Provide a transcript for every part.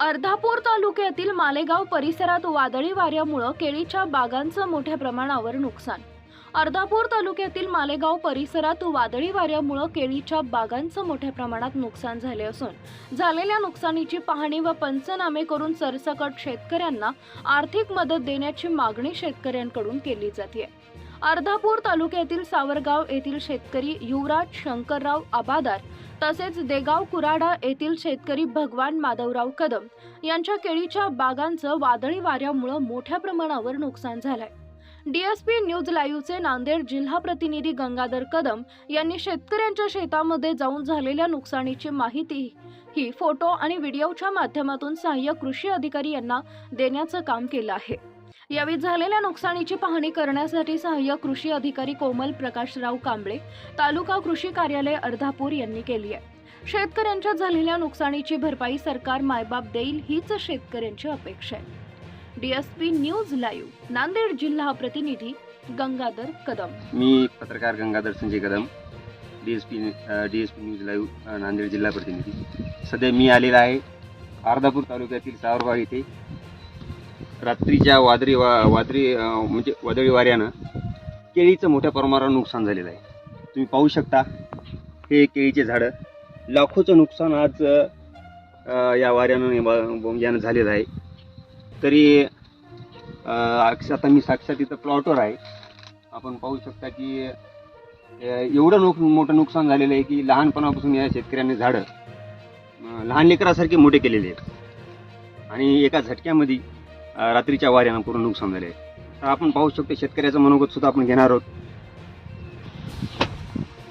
अर्धापूर तालुक्यातील मालेगाव परिसरात वादळी वाऱ्यामुळं केळीच्या बागांचं मोठ्या प्रमाणावर नुकसान. अर्धापूर तालुक्यातील मालेगाव परिसरात वादळी वाऱ्यामुळं केळीच्या बागांचं मोठ्या प्रमाणात नुकसान झाले असून झालेल्या नुकसानीची पाहणी व पंचनामे करून सरसकट शेतकऱ्यांना आर्थिक मदत देण्याची मागणी शेतकऱ्यांकडून केली जाते अर्धापूर तालुक्यातील सावरगाव येथील शेतकरी युवराज शंकरराव आबादार तसेच देगाव कुराडा येथील शेतकरी भगवान माधवराव कदम यांच्या केळीच्या बागांचं वादळी वाऱ्यामुळं मोठ्या प्रमाणावर नुकसान झालंय. डीएसपी न्यूज लाईव्हचे नांदेड जिल्हा प्रतिनिधी गंगाधर कदम यांनी शेतकऱ्यांच्या शेतामध्ये जाऊन झालेल्या नुकसानीची माहिती ही फोटो आणि व्हिडिओच्या माध्यमातून सहाय्यक कृषी अधिकारी यांना देण्याचं काम केलं आहे. यावेळी झालेल्या नुकसानीची पाहणी करण्यासाठी सहाय्यक कृषी अधिकारी कोमल प्रकाशराव कांबळे तालुका कृषी कार्यालय अर्धापूर यांनी केली आहे. शेतकऱ्यांच्या झालेल्या नुकसानीची भरपाई सरकार मायबाप देईल हीच शेतकऱ्यांची अपेक्षा आहे. डीएसपी न्यूज लाईव्ह नांदेड जिल्हा प्रतिनिधी गंगाधर कदम. मी पत्रकार Gangadhar Sanjay Kadam DSP DSP news live Nanded जिल्हा प्रतिनिधी. सध्या मी आलेला आहे अर्धापूर तालुक्यातील सावरगाव येथे रात्रीच्या वादळी वा वादळी म्हणजे वादळी वाऱ्यानं केळीचं मोठ्या प्रमाणावर नुकसान झालेलं आहे. तुम्ही पाहू शकता हे केळीचे झाडं लाखोचं नुकसान आज या वाऱ्यानं ब- यानं झालेलं आहे. तरी आता मी साक्षात इथं प्लॉटवर आहे. आपण पाहू शकता की एवढं नुक मोठं नुकसान झालेलं आहे की लहानपणापासून या शेतकऱ्यांनी झाडं लहान लेकरासारखे मोठे केलेले आहेत. आणि एका झटक्यामध्ये रात्रीच्या वाऱ्यानं पूर्ण नुकसान झाले आहे तर आपण पाहू शकतो शेतकऱ्याचं मनोगत सुद्धा आपण घेणार आहोत.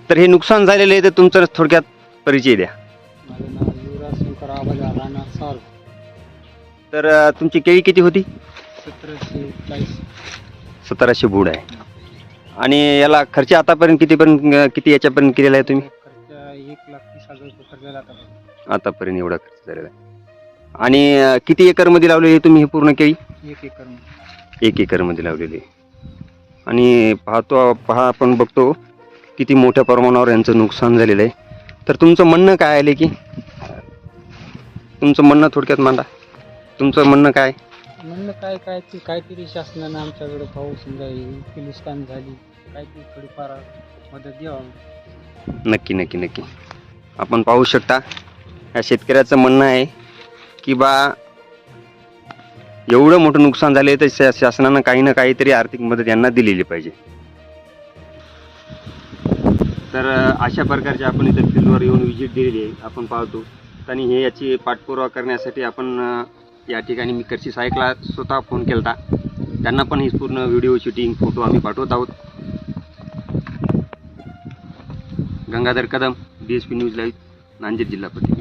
तर हे नुकसान झालेलं आहे तर तुमचं थोडक्यात परिचय द्या. माझं नाव युवराज शंकर आबाजा राहणार साल. तर तुमची केळी किती होती? सतराशे चाळीस. सतराशे बुड आहे. आणि याला खर्च आतापर्यंत कितीपर्यंत किती याच्यापर्यंत केलेला आहे तुम्ही? खर्च एक लाख तीस हजार रुपये खर्च झाला आता आतापर्यंत एवढा खर्च झालेला आहे. आणि किती एकरमध्ये लावलेली आहे तुम्ही ही पूर्ण केळी? एक एकर एक एकरमध्ये लावलेली आणि पाहतो पहा आपण बघतो किती मोठ्या प्रमाणावर यांचं नुकसान झालेलं आहे. तर तुमचं म्हणणं काय आले की तुमचं म्हणणं थोडक्यात मांडा. तुमचं म्हणणं काय? म्हणलं काय काय ते काहीतरी शासनानं आमच्याकडे पाहू समजा हे इतकी नुकसान झाली काहीतरी थोडीफार मदत द्यावं नक्की नक्की नक्की. आपण पाहू शकता या शेतकऱ्याचं म्हणणं आहे की बा एवढं मोठं नुकसान झाले तर शा- शासनानं काही ना काहीतरी आर्थिक मदत यांना दिलेली पाहिजे. तर अशा प्रकारचे आपण इथं फील्डवर येऊन व्हिजिट दिलेली आहे. आपण पाहतो. आणि हे याची पाठपुरावा करण्यासाठी आपण या ठिकाणी मी कृषी सायकला स्वतः फोन केला त्यांना पण ही पूर्ण व्हिडिओ शूटिंग फोटो आम्ही पाठवत आहोत. Gangadhar Kadam D S P news live Nanded जिल्हा